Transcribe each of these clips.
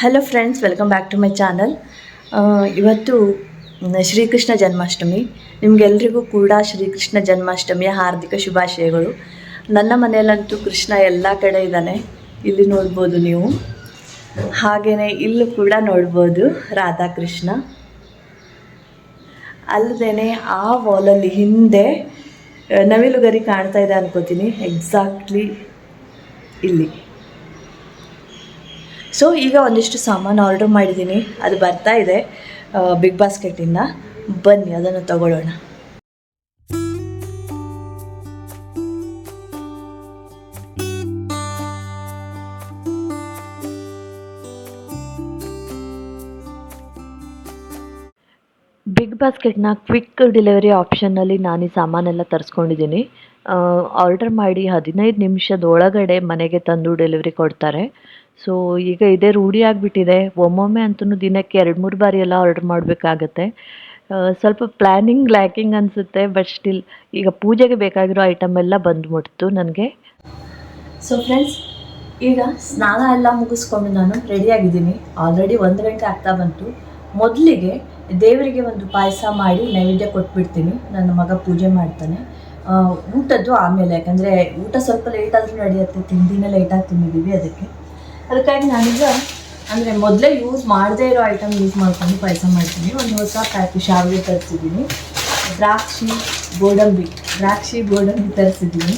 Hello friends welcome back to my channel ಇವತ್ತು ಶ್ರೀಕೃಷ್ಣ ಜನ್ಮಾಷ್ಟಮಿ. ನಿಮಗೆಲ್ರಿಗೂ ಕೂಡ ಶ್ರೀಕೃಷ್ಣ ಜನ್ಮಾಷ್ಟಮಿಯ ಹಾರ್ದಿಕ ಶುಭಾಶಯಗಳು. ನನ್ನ ಮನೆಯಲ್ಲಂತೂ ಕೃಷ್ಣ ಎಲ್ಲ ಕಡೆ ಇದ್ದಾನೆ. ಇಲ್ಲಿ ನೋಡ್ಬೋದು ನೀವು. ಹಾಗೆಯೇ ಇಲ್ಲೂ ಕೂಡ ನೋಡ್ಬೋದು ರಾಧಾಕೃಷ್ಣ. ಅಲ್ಲದೆ ಆ ವಾಲಲ್ಲಿ ಹಿಂದೆ ನವಿಲುಗರಿ ಕಾಣ್ತಾ ಇದೆ ಅನ್ಕೋತೀನಿ. ಎಕ್ಸಾಕ್ಟ್ಲಿ ಇಲ್ಲಿ. ಸೊ ಈಗ ಒಂದಿಷ್ಟು ಸಾಮಾನು ಆರ್ಡರ್ ಮಾಡಿದ್ದೀನಿ ಅದು ಬರ್ತಾ ಇದೆ. ಬಿಗ್ ಬಾಸ್ಕೆಟಿಂದ ಬನ್ನಿ, ಅದನ್ನು ತಗೊಳ್ಳೋಣ. ಬಿಗ್ ಬಾಸ್ಕೆಟ್ನ ಕ್ವಿಕ್ ಡೆಲಿವರಿ ಆಪ್ಷನ್ನಲ್ಲಿ ನಾನು ಈ ಸಾಮಾನೆಲ್ಲ ತರಿಸ್ಕೊಂಡಿದ್ದೀನಿ ಆರ್ಡರ್ ಮಾಡಿ ಹದಿನೈದು ನಿಮಿಷದ ಒಳಗಡೆ ಮನೆಗೆ ತಂದು ಡೆಲಿವರಿ ಕೊಡ್ತಾರೆ. ಸೊ ಈಗ ಇದೇ ರೂಢಿ ಆಗಿಬಿಟ್ಟಿದೆ. ಒಮ್ಮೊಮ್ಮೆ ಅಂತೂ ದಿನಕ್ಕೆ ಎರಡು ಮೂರು ಬಾರಿ ಎಲ್ಲ ಆರ್ಡರ್ ಮಾಡಬೇಕಾಗತ್ತೆ. ಸ್ವಲ್ಪ ಪ್ಲ್ಯಾನಿಂಗ್ ಲ್ಯಾಕಿಂಗ್ ಅನಿಸುತ್ತೆ ಬಟ್ ಸ್ಟಿಲ್ ಈಗ ಪೂಜೆಗೆ ಬೇಕಾಗಿರೋ ಐಟಮ್ ಎಲ್ಲ ಬಂದು ನನಗೆ. ಸೊ ಫ್ರೆಂಡ್ಸ್ ಈಗ ಸ್ನಾನ ಎಲ್ಲ ಮುಗಿಸ್ಕೊಂಡು ನಾನು ರೆಡಿಯಾಗಿದ್ದೀನಿ ಆಲ್ರೆಡಿ ಒಂದು ಗಂಟೆ ಆಗ್ತಾ ಬಂತು. ಮೊದಲಿಗೆ ದೇವರಿಗೆ ಒಂದು ಪಾಯಸ ಮಾಡಿ ನೈವೇದ್ಯ ಕೊಟ್ಬಿಡ್ತೀನಿ. ನನ್ನ ಮಗ ಪೂಜೆ ಮಾಡ್ತಾನೆ. ಊಟದ್ದು ಆಮೇಲೆ, ಯಾಕಂದರೆ ಊಟ ಸ್ವಲ್ಪ ಲೇಟ್ ಆದರೂ ನಡೆಯುತ್ತೆ, ತಿಂಡಿನೇ ಲೇಟಾಗಿ ತಿಂದಿದ್ದೀವಿ ಅದಕ್ಕೆ. ಅದಕ್ಕಾಗಿ ನಾನೀಗ, ಅಂದರೆ ಮೊದಲೇ ಯೂಸ್ ಮಾಡದೇ ಇರೋ ಐಟಮ್ ಯೂಸ್ ಮಾಡ್ಕೊಂಡು ಪಾಯಸ ಮಾಡ್ತೀನಿ. ಒಂದು ಹೊಸ ಪ್ಯಾಕ್ ಶಾವಿಗೆ ತರಿಸಿದ್ದೀನಿ. ದ್ರಾಕ್ಷಿ, ಗೋಡಂಬಿ ದ್ರಾಕ್ಷಿ, ಗೋಡಂಬಿ ತರಿಸಿದ್ದೀನಿ.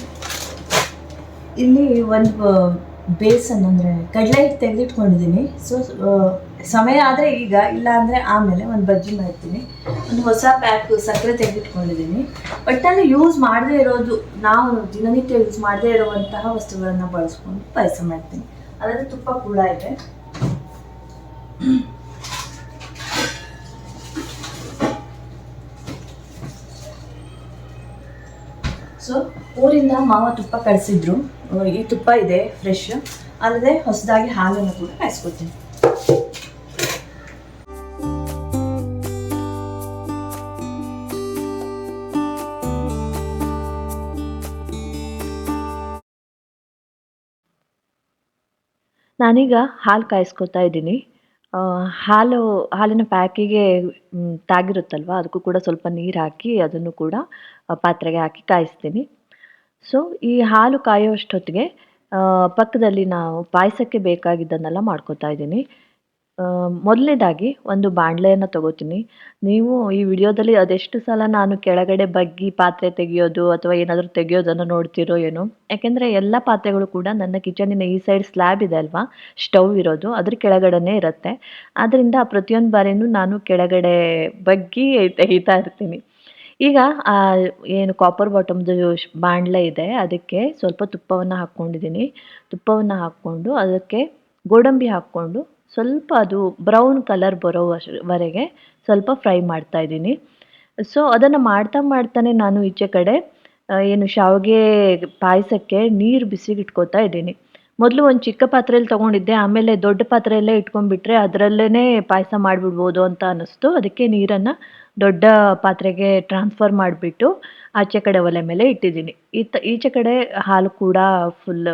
ಇಲ್ಲಿ ಒಂದು ಬೇಸನ್ ಅಂದರೆ ಕಡಲೆ ಹಿಟ್ಟು ತೆಗೆದಿಟ್ಕೊಂಡಿದ್ದೀನಿ. ಸೊ ಸಮಯ ಆದರೆ ಈಗ, ಇಲ್ಲ ಅಂದರೆ ಆಮೇಲೆ ಒಂದು ಬಜ್ಜಿ ಮಾಡ್ತೀನಿ. ಒಂದು ಹೊಸ ಪ್ಯಾಕ್ ಸಕ್ಕರೆ ತೆಗೆದಿಟ್ಕೊಂಡಿದ್ದೀನಿ. ಒಟ್ಟಲ್ಲಿ ಯೂಸ್ ಮಾಡದೇ ಇರೋದು, ನಾವು ದಿನನಿತ್ಯ ಯೂಸ್ ಮಾಡದೇ ಇರುವಂತಹ ವಸ್ತುಗಳನ್ನು ಬಳಸ್ಕೊಂಡು ಪಾಯಸ ಮಾಡ್ತೀನಿ. ಅದರಲ್ಲಿ ತುಪ್ಪ ಕೂಡ ಇದೆ. ಸೊ ಊರಿಂದ ಮಾವ ತುಪ್ಪ ಕಳಿಸಿದ್ರು. ಈ ತುಪ್ಪ ಇದೆ ಫ್ರೆಶ್ ಅಲ್ಲದೆ ಹೊಸದಾಗಿ ಹಾಲನ್ನು ಕೂಡ ಕಾಯಿಸ್ಕೊತೀನಿ ನಾನೀಗ ಹಾಲು ಕಾಯಿಸ್ಕೊತಾ ಇದ್ದೀನಿ. ಹಾಲು, ಹಾಲಿನ ಪ್ಯಾಕಿಗೆ ತಾಗಿರುತ್ತಲ್ವಾ? ಅದಕ್ಕೂ ಕೂಡ ಸ್ವಲ್ಪ ನೀರು ಹಾಕಿ ಅದನ್ನು ಕೂಡ ಪಾತ್ರೆಗೆ ಹಾಕಿ ಕಾಯಿಸ್ತೀನಿ. ಸೊ ಈ ಹಾಲು ಕಾಯೋಷ್ಟೊತ್ತಿಗೆ ಅಷ್ಟೊತ್ತಿಗೆ ಪಕ್ಕದಲ್ಲಿ ನಾವು ಪಾಯಸಕ್ಕೆ ಬೇಕಾಗಿದ್ದನ್ನೆಲ್ಲ ಮಾಡ್ಕೊತಾ ಇದ್ದೀನಿ. ಮೊದಲನೇದಾಗಿ ಒಂದು ಬಾಣಲೆಯನ್ನು ತಗೋತೀನಿ. ನೀವು ಈ ವಿಡಿಯೋದಲ್ಲಿ ಅದೆಷ್ಟು ಸಲ ನಾನು ಕೆಳಗಡೆ ಬಗ್ಗಿ ಪಾತ್ರೆ ತೆಗೆಯೋದು ಅಥವಾ ಏನಾದರೂ ತೆಗೆಯೋದನ್ನು ನೋಡ್ತಿರೋ ಏನೋ, ಯಾಕೆಂದರೆ ಎಲ್ಲ ಪಾತ್ರೆಗಳು ಕೂಡ ನನ್ನ ಕಿಚನಿನ ಈ ಸೈಡ್ ಸ್ಲ್ಯಾಬ್ ಇದೆ ಅಲ್ವಾ? ಸ್ಟವ್ ಇರೋದು, ಅದ್ರ ಕೆಳಗಡೆನೇ ಇರುತ್ತೆ. ಆದ್ದರಿಂದ ಪ್ರತಿಯೊಂದು ಬಾರಿನೂ ನಾನು ಕೆಳಗಡೆ ಬಗ್ಗಿ ತೆಗಿತಾ ಇರ್ತೀನಿ. ಈಗ ಏನು ಕಾಪರ್ ಬಾಟಮ್ದು ಬಾಣಲೆ ಇದೆ, ಅದಕ್ಕೆ ಸ್ವಲ್ಪ ತುಪ್ಪವನ್ನು ಹಾಕ್ಕೊಂಡಿದ್ದೀನಿ. ತುಪ್ಪವನ್ನು ಹಾಕ್ಕೊಂಡು ಅದಕ್ಕೆ ಗೋಡಂಬಿ ಹಾಕ್ಕೊಂಡು ಸ್ವಲ್ಪ ಅದು ಬ್ರೌನ್ ಕಲರ್ ಬರೋವರೆಗೆ ಸ್ವಲ್ಪ ಫ್ರೈ ಮಾಡ್ತಾ ಇದ್ದೀನಿ. ಸೊ ಅದನ್ನು ಮಾಡ್ತಾ ಮಾಡ್ತಾನೆ ನಾನು ಈಚೆ ಕಡೆ ಏನು ಶಾವಿಗೆ ಪಾಯಸಕ್ಕೆ ನೀರು ಬಿಸಿಗೆ ಇಟ್ಕೋತಾ ಇದ್ದೀನಿ. ಮೊದಲು ಒಂದು ಚಿಕ್ಕ ಪಾತ್ರೆಯಲ್ಲಿ ತೊಗೊಂಡಿದ್ದೆ, ಆಮೇಲೆ ದೊಡ್ಡ ಪಾತ್ರೆಯಲ್ಲೇ ಇಟ್ಕೊಂಡ್ಬಿಟ್ರೆ ಅದರಲ್ಲೇ ಪಾಯಸ ಮಾಡಿಬಿಡ್ಬೋದು ಅಂತ ಅನ್ನಿಸ್ತು. ಅದಕ್ಕೆ ನೀರನ್ನು ದೊಡ್ಡ ಪಾತ್ರೆಗೆ ಟ್ರಾನ್ಸ್ಫರ್ ಮಾಡಿಬಿಟ್ಟು ಆಚೆ ಕಡೆ ಒಲೆ ಮೇಲೆ ಇಟ್ಟಿದ್ದೀನಿ. ಈತ, ಈಚೆ ಕಡೆ ಹಾಲು ಕೂಡ ಫುಲ್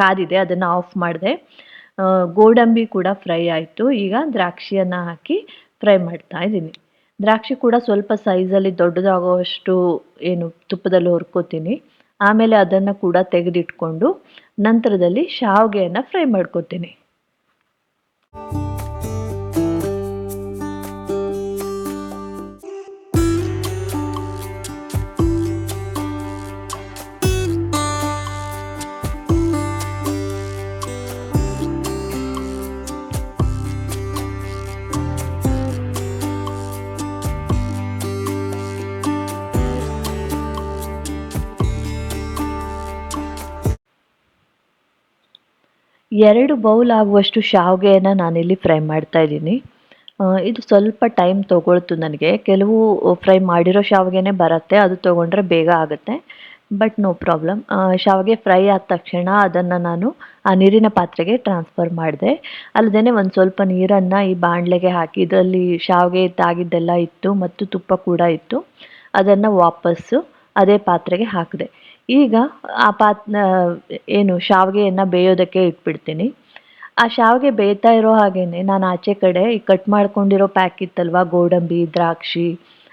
ಕಾದಿದೆ, ಅದನ್ನು ಆಫ್ ಮಾಡಿದೆ. ಗೋಡಂಬಿ ಕೂಡ ಫ್ರೈ ಆಯಿತು. ಈಗ ದ್ರಾಕ್ಷಿಯನ್ನು ಹಾಕಿ ಫ್ರೈ ಮಾಡ್ತಾ ಇದ್ದೀನಿ. ದ್ರಾಕ್ಷಿ ಕೂಡ ಸ್ವಲ್ಪ ಸೈಜಲ್ಲಿ ದೊಡ್ಡದಾಗುವಷ್ಟು ಏನು ತುಪ್ಪದಲ್ಲಿ ಹುರ್ಕೋತೀನಿ. ಆಮೇಲೆ ಅದನ್ನು ಕೂಡ ತೆಗೆದಿಟ್ಕೊಂಡು ನಂತರದಲ್ಲಿ ಶಾವಿಗೆಯನ್ನು ಫ್ರೈ ಮಾಡ್ಕೋತೀನಿ. ಎರಡು ಬೌಲ್ ಆಗುವಷ್ಟು ಶಾವಿಗೆಯನ್ನು ನಾನಿಲ್ಲಿ ಫ್ರೈ ಮಾಡ್ತಾ ಇದ್ದೀನಿ. ಇದು ಸ್ವಲ್ಪ ಟೈಮ್ ತೊಗೊಳ್ತು ನನಗೆ. ಕೆಲವು ಫ್ರೈ ಮಾಡಿರೋ ಶಾವಿಗೆನೇ ಬರುತ್ತೆ, ಅದು ತೊಗೊಂಡ್ರೆ ಬೇಗ ಆಗುತ್ತೆ. But no problem. ಶಾವಿಗೆ ಫ್ರೈ ಆದ ತಕ್ಷಣ ಅದನ್ನು ನಾನು ಆ ನೀರಿನ ಪಾತ್ರೆಗೆ ಟ್ರಾನ್ಸ್ಫರ್ ಮಾಡಿದೆ. ಅಲ್ಲದೆ ಒಂದು ಸ್ವಲ್ಪ ನೀರನ್ನು ಈ ಬಾಣಲೆಗೆ ಹಾಕಿ, ಇದರಲ್ಲಿ ಶಾವಿಗೆ ತಾಗಿದ್ದೆಲ್ಲ ಇತ್ತು ಮತ್ತು ತುಪ್ಪ ಕೂಡ ಇತ್ತು. ಅದನ್ನು ವಾಪಸ್ಸು ಅದೇ ಪಾತ್ರೆಗೆ ಹಾಕಿದೆ. ಈಗ ಆ ಪಾತ್ ಏನು ಶಾವಿಗೆಯನ್ನು ಬೇಯೋದಕ್ಕೆ ಇಟ್ಬಿಡ್ತೀನಿ. ಆ ಶಾವಿಗೆ ಬೇಯ್ತಾ ಇರೋ ಹಾಗೇನೆ ನಾನು ಆಚೆ ಕಡೆ ಈ ಕಟ್ ಮಾಡ್ಕೊಂಡಿರೋ ಪ್ಯಾಕ್ ಇತ್ತಲ್ವ, ಗೋಡಂಬಿ, ದ್ರಾಕ್ಷಿ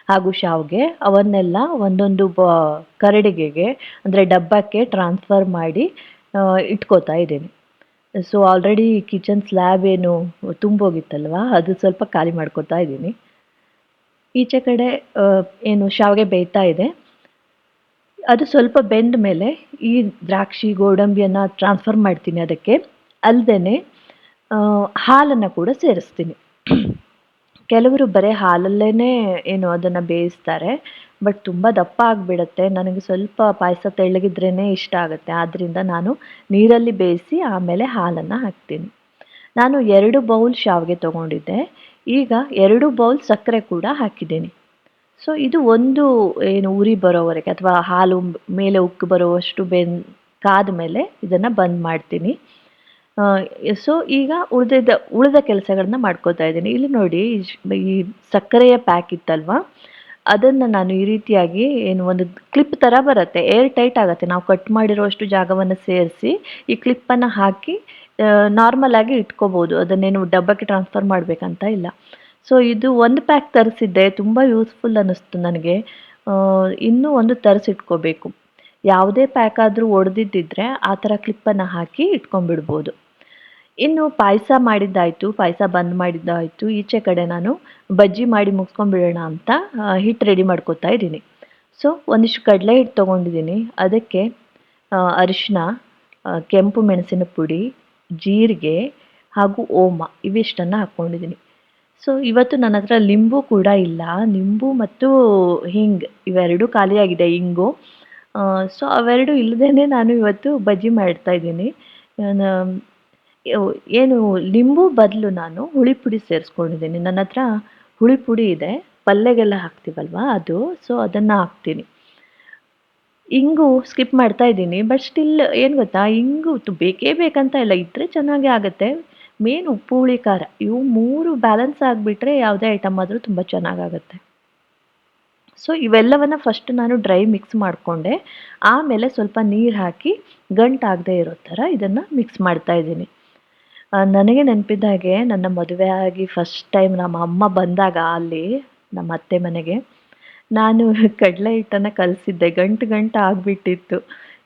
ಹಾಗೂ ಶಾವಿಗೆ, ಅವನ್ನೆಲ್ಲ ಒಂದೊಂದು ಬ, ಕರಡಿಗೆಗೆ, ಅಂದರೆ ಡಬ್ಬಕ್ಕೆ ಟ್ರಾನ್ಸ್ಫರ್ ಮಾಡಿ ಇಟ್ಕೋತಾ ಇದ್ದೀನಿ. ಸೊ, ಆಲ್ರೆಡಿ ಕಿಚನ್ ಸ್ಲ್ಯಾಬ್ ಏನು ತುಂಬೋಗಿತ್ತಲ್ವ, ಅದು ಸ್ವಲ್ಪ ಖಾಲಿ ಮಾಡ್ಕೋತಾ ಇದ್ದೀನಿ. ಈಚೆ ಕಡೆ ಏನು ಶಾವಿಗೆ ಬೇಯ್ತಾ ಇದೆ. ಅದು ಸ್ವಲ್ಪ ಬೆಂದ ಮೇಲೆ ಈ ದ್ರಾಕ್ಷಿ ಗೋಡಂಬಿಯನ್ನು ಟ್ರಾನ್ಸ್ಫರ್ ಮಾಡ್ತೀನಿ ಅದಕ್ಕೆ. ಅಲ್ಲದೇ ಹಾಲನ್ನು ಕೂಡ ಸೇರಿಸ್ತೀನಿ. ಕೆಲವರು ಬರೀ ಹಾಲಲ್ಲೇ ಏನು ಅದನ್ನು ಬೇಯಿಸ್ತಾರೆ, ಬಟ್ ತುಂಬ ದಪ್ಪ ಆಗಿಬಿಡತ್ತೆ. ನನಗೆ ಸ್ವಲ್ಪ ಪಾಯಸ ತೆಳ್ಳಗಿದ್ರೇ ಇಷ್ಟ ಆಗುತ್ತೆ. ಆದ್ದರಿಂದ ನಾನು ನೀರಲ್ಲಿ ಬೇಯಿಸಿ ಆಮೇಲೆ ಹಾಲನ್ನು ಹಾಕ್ತೀನಿ. ನಾನು ಎರಡು ಬೌಲ್ ಶಾವಿಗೆ ತೊಗೊಂಡಿದ್ದೆ. ಈಗ ಎರಡು ಬೌಲ್ ಸಕ್ಕರೆ ಕೂಡ ಹಾಕಿದ್ದೀನಿ. ಸೊ ಇದು ಒಂದು, ಏನು, ಉರಿ ಬರೋವರೆಗೆ ಅಥವಾ ಹಾಲು ಮೇಲೆ ಉಕ್ಕು ಬರುವಷ್ಟು ಬೆನ್ ಕಾದ ಮೇಲೆ ಇದನ್ನು ಬಂದ್ ಮಾಡ್ತೀನಿ. ಸೊ ಈಗ ಉಳಿದ ಉಳಿದ ಕೆಲಸಗಳನ್ನ ಮಾಡ್ಕೋತಾ ಇದ್ದೀನಿ. ಇಲ್ಲಿ ನೋಡಿ, ಈ ಸಕ್ಕರೆಯ ಪ್ಯಾಕ್ ಇತ್ತಲ್ವಾ? ಅದನ್ನು ನಾನು ಈ ರೀತಿಯಾಗಿ, ಏನು, ಒಂದು ಕ್ಲಿಪ್ ಥರ ಬರುತ್ತೆ. ಏರ್ ಟೈಟ್ ಆಗುತ್ತೆ. ನಾವು ಕಟ್ ಮಾಡಿರೋಷ್ಟು ಜಾಗವನ್ನು ಸೇರಿಸಿ, ಈ ಕ್ಲಿಪ್ಪನ್ನು ಹಾಕಿ ನಾರ್ಮಲ್ ಆಗಿ ಇಟ್ಕೋಬೋದು. ಅದನ್ನೇನು ಡಬ್ಬಕ್ಕೆ ಟ್ರಾನ್ಸ್ಫರ್ ಮಾಡಬೇಕಂತ ಇಲ್ಲ. ಸೊ ಇದು ಒಂದು ಪ್ಯಾಕ್ ತರಿಸಿದ್ದೆ. ತುಂಬ ಯೂಸ್ಫುಲ್ ಅನ್ನಿಸ್ತು ನನಗೆ. ಇನ್ನೂ ಒಂದು ತರಿಸಿಟ್ಕೋಬೇಕು. ಯಾವುದೇ ಪ್ಯಾಕ್ ಆದರೂ ಒಡೆದಿದ್ದಿದ್ರೆ ಆ ಥರ ಕ್ಲಿಪ್ಪನ್ನು ಹಾಕಿ ಇಟ್ಕೊಂಡ್ಬಿಡ್ಬೋದು. ಇನ್ನು ಪಾಯಸ ಮಾಡಿದ್ದಾಯಿತು. ಪಾಯಸ ಬಂದ್ ಮಾಡಿದ್ದಾಯಿತು. ಈಚೆ ಕಡೆ ನಾನು ಬಜ್ಜಿ ಮಾಡಿ ಮುಗಿಸ್ಕೊಂಡ್ಬಿಡೋಣ ಅಂತ ಹಿಟ್ಟು ರೆಡಿ ಮಾಡ್ಕೊತಾ ಇದ್ದೀನಿ. ಸೊ ಒಂದಿಷ್ಟು ಕಡಲೆ ಹಿಟ್ಟು ತೊಗೊಂಡಿದ್ದೀನಿ. ಅದಕ್ಕೆ ಅರಿಶಿನ ಕೆಂಪು ಮೆಣಸಿನ ಪುಡಿ, ಜೀರಿಗೆ ಹಾಗೂ ಓಮ ಇವಿಷ್ಟನ್ನು ಹಾಕ್ಕೊಂಡಿದ್ದೀನಿ. ಸೊ ಇವತ್ತು ನನ್ನ ಹತ್ರ ಲಿಂಬು ಕೂಡ ಇಲ್ಲ. ನಿಂಬು ಮತ್ತು ಹಿಂಗ್ ಇವೆರಡೂ ಖಾಲಿಯಾಗಿದೆ ಹಿಂಗು ಸೊ ಅವೆರಡು ಇಲ್ಲದೇ ನಾನು ಇವತ್ತು ಬಜ್ಜಿ ಮಾಡ್ತಾ ಇದ್ದೀನಿ. ಏನು, ಲಿಂಬು ಬದಲು ನಾನು ಹುಳಿ ಪುಡಿ ಸೇರಿಸ್ಕೊಂಡಿದ್ದೀನಿ. ನನ್ನ ಹತ್ರ ಹುಳಿ ಪುಡಿ ಇದೆ. ಪಲ್ಯಗೆಲ್ಲ ಹಾಕ್ತೀವಲ್ವಾ ಅದು? ಸೊ ಅದನ್ನು ಹಾಕ್ತೀನಿ. ಇಂಗು ಸ್ಕಿಪ್ ಮಾಡ್ತಾ ಇದ್ದೀನಿ. ಬಟ್ ಸ್ಟಿಲ್, ಏನು ಗೊತ್ತಾ, ಇಂಗು ಬೇಕೇ ಬೇಕಂತ ಇಲ್ಲ. ಇದ್ದರೆ ಚೆನ್ನಾಗೇ ಆಗುತ್ತೆ. ಮೇನ್ ಉಪ್ಪು, ಹುಳಿ, ಖಾರ ಇವು ಮೂರು ಬ್ಯಾಲೆನ್ಸ್ ಆಗಿಬಿಟ್ರೆ ಯಾವುದೇ ಐಟಮ್ ಆದರೂ ತುಂಬ ಚೆನ್ನಾಗಾಗತ್ತೆ. ಸೊ ಇವೆಲ್ಲವನ್ನು ಫಸ್ಟ್ ನಾನು ಡ್ರೈ ಮಿಕ್ಸ್ ಮಾಡಿಕೊಂಡೆ. ಆಮೇಲೆ ಸ್ವಲ್ಪ ನೀರು ಹಾಕಿ ಗಂಟಾಗದೇ ಇರೋ ಥರ ಇದನ್ನು ಮಿಕ್ಸ್ ಮಾಡ್ತಾ ಇದ್ದೀನಿ. ನನಗೆ ನೆನಪಿದ್ದ ಹಾಗೆ ನನ್ನ ಮದುವೆ ಆಗಿ ಫಸ್ಟ್ ಟೈಮ್ ನಮ್ಮ ಅಮ್ಮ ಬಂದಾಗ ಅಲ್ಲಿ ನಮ್ಮ ಅತ್ತೆ ಮನೆಗೆ ನಾನು ಕಡಲೆ ಹಿಟ್ಟನ್ನು ಕಲಿಸಿದ್ದೆ. ಗಂಟು ಗಂಟು ಆಗಿಬಿಟ್ಟಿತ್ತು.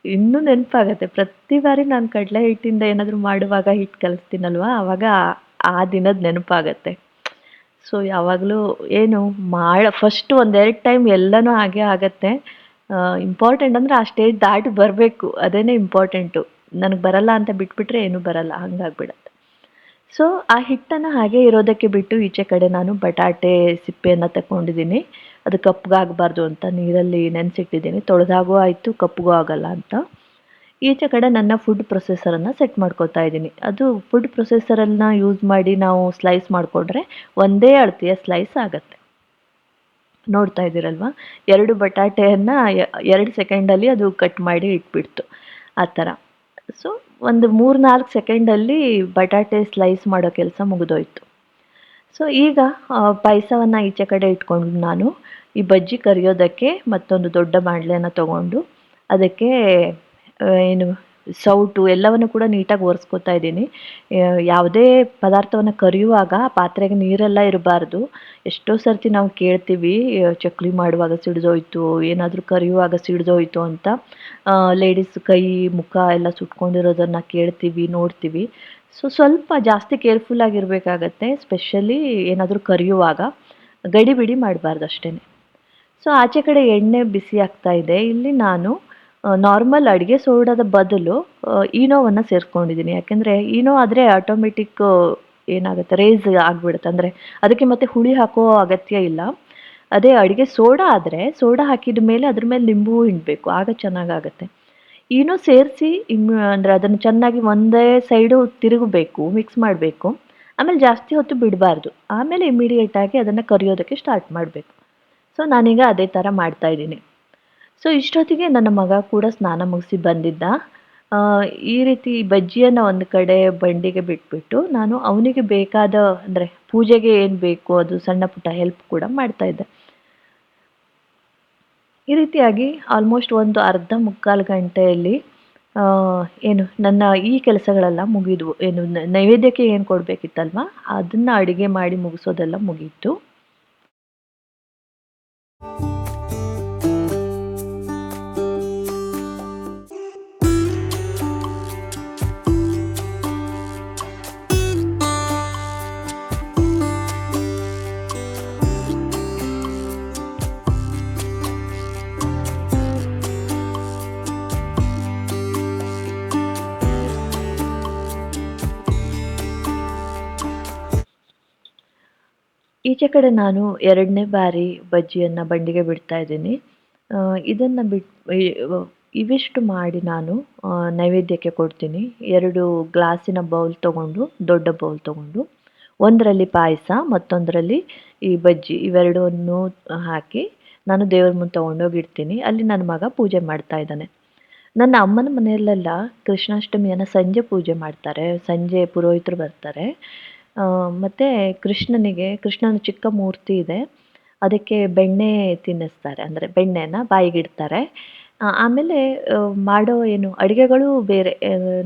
ಇನ್ನೂ ನೆನಪಾಗತ್ತೆ. ಪ್ರತಿ ಬಾರಿ ನಾನು ಕಡಲೆ ಹಿಟ್ಟಿಂದ ಏನಾದರೂ ಮಾಡುವಾಗ ಹಿಟ್ಟು ಕಲಿಸ್ತೀನಲ್ವ ಆವಾಗ ಆ- ದಿನದ ನೆನಪಾಗತ್ತೆ. ಸೊ ಯಾವಾಗಲೂ ಏನು ಮಾಡ ಫಸ್ಟ್ ಒಂದೆರಡು ಟೈಮ್ ಎಲ್ಲನೂ ಹಾಗೆ ಆಗತ್ತೆ. ಇಂಪಾರ್ಟೆಂಟ್ ಅಂದರೆ ಆ ಸ್ಟೇಜ್ ದಾಟಿ ಬರಬೇಕು, ಅದೇನೇ ಇಂಪಾರ್ಟೆಂಟು ನನಗೆ ಬರಲ್ಲ ಅಂತ ಬಿಟ್ಬಿಟ್ರೆ ಏನೂ ಬರಲ್ಲ, ಹಂಗಾಗ್ಬಿಡತ್ತೆ. ಸೊ ಆ ಹಿಟ್ಟನ್ನು ಹಾಗೆ ಇರೋದಕ್ಕೆ ಬಿಟ್ಟು ಈಚೆ ಕಡೆ ನಾನು ಬಟಾಟೆ, ಸಿಪ್ಪೆಯನ್ನು ತಗೊಂಡಿದ್ದೀನಿ ಅದು ಕಪ್ಪಗಾಗಬಾರ್ದು ಅಂತ ನೀರಲ್ಲಿ ನೆನೆಸಿಟ್ಟಿದ್ದೀನಿ. ತೊಳೆದಾಗೂ ಆಯಿತು, ಕಪ್ಪಗೂ ಆಗಲ್ಲ ಅಂತ. ಈಚೆ ಕಡೆ ನನ್ನ ಫುಡ್ ಪ್ರೊಸೆಸರನ್ನು ಸೆಟ್ ಮಾಡ್ಕೊತಾ ಇದ್ದೀನಿ. ಅದು ಫುಡ್ ಪ್ರೊಸೆಸರನ್ನು ಯೂಸ್ ಮಾಡಿ ನಾವು ಸ್ಲೈಸ್ ಮಾಡಿಕೊಂಡ್ರೆ ಒಂದೇ ಅಳತೆಯ ಸ್ಲೈಸ್ ಆಗುತ್ತೆ. ನೋಡ್ತಾ ಇದ್ದೀರಲ್ವ? ಎರಡು ಬಟಾಟೆಯನ್ನು ಎರಡು ಸೆಕೆಂಡಲ್ಲಿ ಅದು ಕಟ್ ಮಾಡಿ ಇಟ್ಬಿಡ್ತು. ಆ ಥರ. ಸೊ ಒಂದು ಮೂರು ನಾಲ್ಕು ಸೆಕೆಂಡಲ್ಲಿ ಬಟಾಟೆ ಸ್ಲೈಸ್ ಮಾಡೋ ಕೆಲಸ ಮುಗಿದೋಯ್ತು. ಸೊ ಈಗ ಪಾಯಸವನ್ನು ಈಚೆ ಕಡೆ ಇಟ್ಕೊಂಡು ನಾನು ಈ ಬಜ್ಜಿ ಕರಿಯೋದಕ್ಕೆ ಮತ್ತೊಂದು ದೊಡ್ಡ ಬಾಣಲೆಯನ್ನು ತಗೊಂಡು ಅದಕ್ಕೆ ಏನು ಸೌಟು ಎಲ್ಲವನ್ನು ಕೂಡ ನೀಟಾಗಿ ಒರೆಸ್ಕೊತಾ ಇದ್ದೀನಿ. ಯಾವುದೇ ಪದಾರ್ಥವನ್ನು ಕರಿಯುವಾಗ ಪಾತ್ರೆಗೆ ನೀರೆಲ್ಲ ಇರಬಾರ್ದು. ಎಷ್ಟೋ ಸರ್ತಿ ನಾವು ಕೇಳ್ತೀವಿ ಚಕ್ಲಿ ಮಾಡುವಾಗ ಸಿಡಿದೋಯ್ತು, ಏನಾದರೂ ಕರಿಯುವಾಗ ಸಿಡಿದೋಯ್ತು ಅಂತ. ಲೇಡೀಸ್ ಕೈ, ಮುಖ ಎಲ್ಲ ಸುಟ್ಕೊಂಡಿರೋದನ್ನು ಕೇಳ್ತೀವಿ, ನೋಡ್ತೀವಿ. ಸೊ ಸ್ವಲ್ಪ ಜಾಸ್ತಿ ಕೇರ್ಫುಲ್ ಆಗಿರಬೇಕಾಗತ್ತೆ ಸ್ಪೆಷಲಿ ಏನಾದರೂ ಕರಿಯುವಾಗ. ಗಡಿಬಿಡಿ ಮಾಡಬಾರ್ದು ಅಷ್ಟೇ ಸೊ ಆಚೆ ಕಡೆ ಎಣ್ಣೆ ಬಿಸಿ ಆಗ್ತಾ ಇದೆ. ಇಲ್ಲಿ ನಾನು ನಾರ್ಮಲ್ ಅಡುಗೆ ಸೋಡಾದ ಬದಲು ಈನೋವನ್ನು ಸೇರಿಸ್ಕೊಂಡಿದ್ದೀನಿ ಯಾಕೆಂದರೆ ಈನೋ ಆದರೆ ಆಟೋಮೆಟಿಕ್ ಏನಾಗುತ್ತೆ ರೇಸ್ ಆಗಿಬಿಡುತ್ತೆ. ಅಂದರೆ ಅದಕ್ಕೆ ಮತ್ತೆ ಹುಳಿ ಹಾಕೋ ಅಗತ್ಯ ಇಲ್ಲ. ಅದೇ ಅಡುಗೆ ಸೋಡಾ ಆದರೆ, ಸೋಡಾ ಹಾಕಿದ ಮೇಲೆ ಅದ್ರ ಮೇಲೆ ನಿಂಬು ಹಿಂಡಬೇಕು. ಆಗ ಚೆನ್ನಾಗಾಗತ್ತೆ. ಈನೋ ಸೇರಿಸಿ ಅಂದ್ರೆ ಅಂದರೆ ಅದನ್ನು ಚೆನ್ನಾಗಿ ಒಂದೇ ಸೈಡು ತಿರುಗಬೇಕು ಮಿಕ್ಸ್ ಮಾಡಬೇಕು. ಆಮೇಲೆ ಜಾಸ್ತಿ ಹೊತ್ತು ಬಿಡಬಾರ್ದು. ಆಮೇಲೆ ಇಮಿಡಿಯೇಟಾಗಿ ಅದನ್ನು ಕರಿಯೋದಕ್ಕೆ ಸ್ಟಾರ್ಟ್ ಮಾಡಬೇಕು. ಸೊ ನಾನೀಗ ಅದೇ ಥರ ಮಾಡ್ತಾ ಇದ್ದೀನಿ. ಸೊ ಇಷ್ಟೊತ್ತಿಗೆ ನನ್ನ ಮಗ ಕೂಡ ಸ್ನಾನ ಮುಗಿಸಿ ಬಂದಿದ್ದ. ಈ ರೀತಿ ಬಜ್ಜಿಯನ್ನು ಒಂದು ಕಡೆ ಬಂಡಿಗೆ ಬಿಟ್ಬಿಟ್ಟು ನಾನು ಅವನಿಗೆ ಬೇಕಾದ, ಅಂದರೆ ಪೂಜೆಗೆ ಏನು ಬೇಕು ಅದು ಸಣ್ಣ ಪುಟ್ಟ ಹೆಲ್ಪ್ ಕೂಡ ಮಾಡ್ತಾ ಇದ್ದೆ. ಈ ರೀತಿಯಾಗಿ ಆಲ್ಮೋಸ್ಟ್ ಒಂದು ಅರ್ಧ ಮುಕ್ಕಾಲು ಗಂಟೆಯಲ್ಲಿ ಏನು ನನ್ನ ಈ ಕೆಲಸಗಳೆಲ್ಲ ಮುಗಿದ್ವು. ಏನು ನೈವೇದ್ಯಕ್ಕೆ ಏನು ಕೊಡಬೇಕಿತ್ತಲ್ವ? ಅದನ್ನು ಅಡುಗೆ ಮಾಡಿ ಮುಗಿಸೋದೆಲ್ಲ ಮುಗೀತು. ಈಚೆ ಕಡೆ ನಾನು ಎರಡನೇ ಬಾರಿ ಬಜ್ಜಿಯನ್ನು ಬಂಡಿಗೆ ಬಿಡ್ತಾ ಇದ್ದೀನಿ. ಇದನ್ನು ಬಿಟ್ ಇವಿಷ್ಟು ಮಾಡಿ ನಾನು ನೈವೇದ್ಯಕ್ಕೆ ಕೊಡ್ತೀನಿ. ಎರಡು ಗ್ಲಾಸಿನ ಬೌಲ್ ತಗೊಂಡು, ದೊಡ್ಡ ಬೌಲ್ ತಗೊಂಡು, ಒಂದರಲ್ಲಿ ಪಾಯಸ, ಮತ್ತೊಂದರಲ್ಲಿ ಈ ಬಜ್ಜಿ, ಇವೆರಡನ್ನು ಹಾಕಿ ನಾನು ದೇವ್ರ ಮುಂದೆ ತೊಗೊಂಡೋಗಿಡ್ತೀನಿ. ಅಲ್ಲಿ ನನ್ನ ಮಗ ಪೂಜೆ ಮಾಡ್ತಾ ಇದ್ದಾನೆ. ನನ್ನ ಅಮ್ಮನ ಮನೆಯಲ್ಲೆಲ್ಲ ಕೃಷ್ಣಾಷ್ಟಮಿಯನ್ನು ಸಂಜೆ ಪೂಜೆ ಮಾಡ್ತಾರೆ. ಸಂಜೆ ಪುರೋಹಿತರು ಬರ್ತಾರೆ. ಮತ್ತೆ ಕೃಷ್ಣನಿಗೆ, ಕೃಷ್ಣನ ಚಿಕ್ಕ ಮೂರ್ತಿ ಇದೆ. ಅದಕ್ಕೆ ಬೆಣ್ಣೆ ತಿನ್ನಿಸ್ತಾರೆ. ಅಂದರೆ ಬೆಣ್ಣೆನ ಬಾಯಿಗಿಡ್ತಾರೆ. ಆಮೇಲೆ ಮಾಡೋ ಏನು, ಅಡುಗೆಗಳು ಬೇರೆ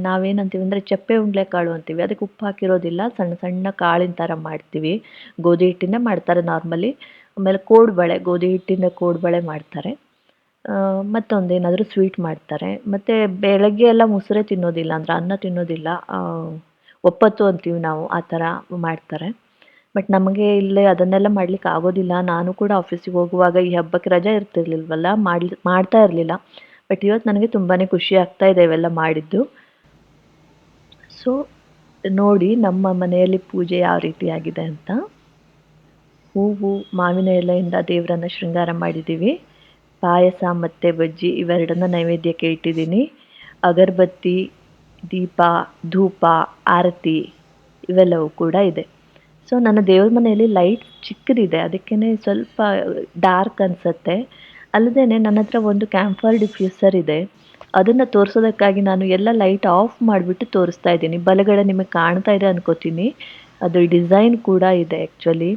ನಾವೇನಂತೀವಿ ಅಂದರೆ ಚಪ್ಪೆ ಉಂಡ್ಲೆ ಕಾಳು ಅಂತೀವಿ. ಅದಕ್ಕೆ ಉಪ್ಪು ಹಾಕಿರೋದಿಲ್ಲ. ಸಣ್ಣ ಸಣ್ಣ ಕಾಳಿನ ಥರ ಮಾಡ್ತೀವಿ. ಗೋಧಿ ಹಿಟ್ಟಿಂದ ಮಾಡ್ತಾರೆ ನಾರ್ಮಲಿ. ಆಮೇಲೆ ಕೋಡ್ಬಳೆ, ಗೋಧಿ ಹಿಟ್ಟಿಂದ ಕೋಡ್ಬಳೆ ಮಾಡ್ತಾರೆ. ಮತ್ತೊಂದೇನಾದರೂ ಸ್ವೀಟ್ ಮಾಡ್ತಾರೆ. ಮತ್ತು ಬೆಳಗ್ಗೆ ಎಲ್ಲ ಮೊಸರೇ ತಿನ್ನೋದಿಲ್ಲ ಅಂದರೆ ಅನ್ನ ತಿನ್ನೋದಿಲ್ಲ. ಒಪ್ಪತ್ತು ಅಂತೀವಿ ನಾವು ಆ ಥರ ಮಾಡ್ತಾರೆ. ಬಟ್ ನಮಗೆ ಇಲ್ಲಿ ಅದನ್ನೆಲ್ಲ ಮಾಡ್ಲಿಕ್ಕೆ ಆಗೋದಿಲ್ಲ. ನಾನು ಕೂಡ ಆಫೀಸಿಗೆ ಹೋಗುವಾಗ ಈ ಹಬ್ಬಕ್ಕೆ ರಜೆ ಇರ್ತಿರ್ಲಿಲ್ವಲ್ಲ? ಮಾಡ್ಲಿ, ಮಾಡ್ತಾ ಇರಲಿಲ್ಲ. ಬಟ್ ಇವತ್ತು ನನಗೆ ತುಂಬಾ ಖುಷಿ ಆಗ್ತಾ ಇದೆ ಇವೆಲ್ಲ ಮಾಡಿದ್ದು. ಸೊ ನೋಡಿ ನಮ್ಮ ಮನೆಯಲ್ಲಿ ಪೂಜೆ ಯಾವ ರೀತಿಯಾಗಿದೆ ಅಂತ. ಹೂವು, ಮಾವಿನ ಎಲೆಯಿಂದ ದೇವರನ್ನ ಶೃಂಗಾರ ಮಾಡಿದ್ದೀವಿ. ಪಾಯಸ ಮತ್ತು ಬಜ್ಜಿ ಇವೆರಡನ್ನ ನೈವೇದ್ಯಕ್ಕೆ ಇಟ್ಟಿದ್ದೀನಿ. ಅಗರಬತ್ತಿ ದೀಪ, ಧೂಪ, ಆರತಿ ಇವೆಲ್ಲವೂ ಕೂಡ ಇದೆ. ಸೊ ನನ್ನ ದೇವ್ರ ಮನೆಯಲ್ಲಿ ಲೈಟ್ ಚಿಕ್ಕದಿದೆ. ಅದಕ್ಕೇ ಸ್ವಲ್ಪ ಡಾರ್ಕ್ ಅನಿಸುತ್ತೆ. ಅಲ್ಲದೇ ನನ್ನ ಹತ್ರ ಒಂದು ಕ್ಯಾಂಫರ್ ಡಿಫ್ಯೂಸರ್ ಇದೆ. ಅದನ್ನು ತೋರಿಸೋದಕ್ಕಾಗಿ ನಾನು ಎಲ್ಲ ಲೈಟ್ ಆಫ್ ಮಾಡಿಬಿಟ್ಟು ತೋರಿಸ್ತಾ ಇದ್ದೀನಿ. ಬಲಗಡೆ ನಿಮಗೆ ಕಾಣ್ತಾ ಇದೆ ಅನ್ಕೋತೀನಿ. ಅದು ಡಿಸೈನ್ ಕೂಡ ಇದೆ ಆ್ಯಕ್ಚುಲಿ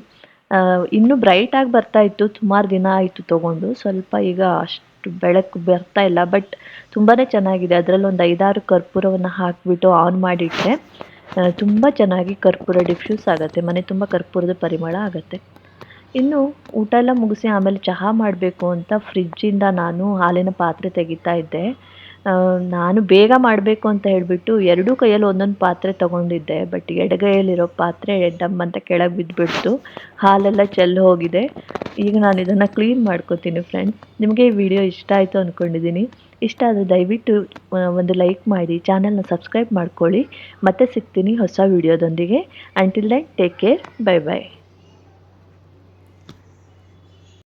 ಇನ್ನೂ ಬ್ರೈಟಾಗಿ ಬರ್ತಾ ಇತ್ತು. ಸುಮಾರು ದಿನ ಆಯಿತು ತೊಗೊಂಡು. ಸ್ವಲ್ಪ ಈಗ ಅಷ್ಟು ಬೆಳಕು ಬರ್ತಾ ಇಲ್ಲ. ಬಟ್ ತುಂಬಾ ಚೆನ್ನಾಗಿದೆ. ಅದರಲ್ಲೊಂದು ಐದಾರು ಕರ್ಪೂರವನ್ನು ಹಾಕಿಬಿಟ್ಟು ಆನ್ ಮಾಡಿಟ್ಟರೆ ತುಂಬ ಚೆನ್ನಾಗಿ ಕರ್ಪೂರ ಡಿಫ್ಯೂಸ್ ಆಗುತ್ತೆ. ಮನೆ ತುಂಬ ಕರ್ಪೂರದ ಪರಿಮಳ ಆಗುತ್ತೆ. ಇನ್ನು ಊಟ ಎಲ್ಲ ಮುಗಿಸಿ ಆಮೇಲೆ ಚಹಾ ಮಾಡಬೇಕು ಅಂತ ಫ್ರಿಜ್ಜಿಂದ ನಾನು ಹಾಲಿನ ಪಾತ್ರೆ ತೆಗಿತಾ ಇದ್ದೆ. ನಾನು ಬೇಗ ಮಾಡಬೇಕು ಅಂತ ಹೇಳಿಬಿಟ್ಟು ಎರಡೂ ಕೈಯಲ್ಲಿ ಒಂದೊಂದು ಪಾತ್ರೆ ತಗೊಂಡಿದ್ದೆ. ಬಟ್ ಎಡಗೈಯಲ್ಲಿರೋ ಪಾತ್ರೆ ಡಮ್ ಅಂತ ಕೆಳಗೆ ಬಿದ್ದುಬಿಡ್ತು ಹಾಲೆಲ್ಲ ಚೆಲ್ಲಿ ಹೋಗಿದೆ. ಈಗ ನಾನು ಇದನ್ನು ಕ್ಲೀನ್ ಮಾಡ್ಕೋತೀನಿ ಫ್ರೆಂಡ್ಸ್ ನಿಮಗೆ ಈ ವಿಡಿಯೋ ಇಷ್ಟ ಆಯಿತು ಅಂದ್ಕೊಂಡಿದ್ದೀನಿ ಇಷ್ಟ ಆದರೆ ದಯವಿಟ್ಟು ಒಂದು ಲೈಕ್ ಮಾಡಿ ಚಾನಲ್ನ ಸಬ್ಸ್ಕ್ರೈಬ್ ಮಾಡ್ಕೊಳ್ಳಿ. ಮತ್ತೆ ಸಿಗ್ತೀನಿ ಹೊಸ ವಿಡಿಯೋದೊಂದಿಗೆ until then take care bye bye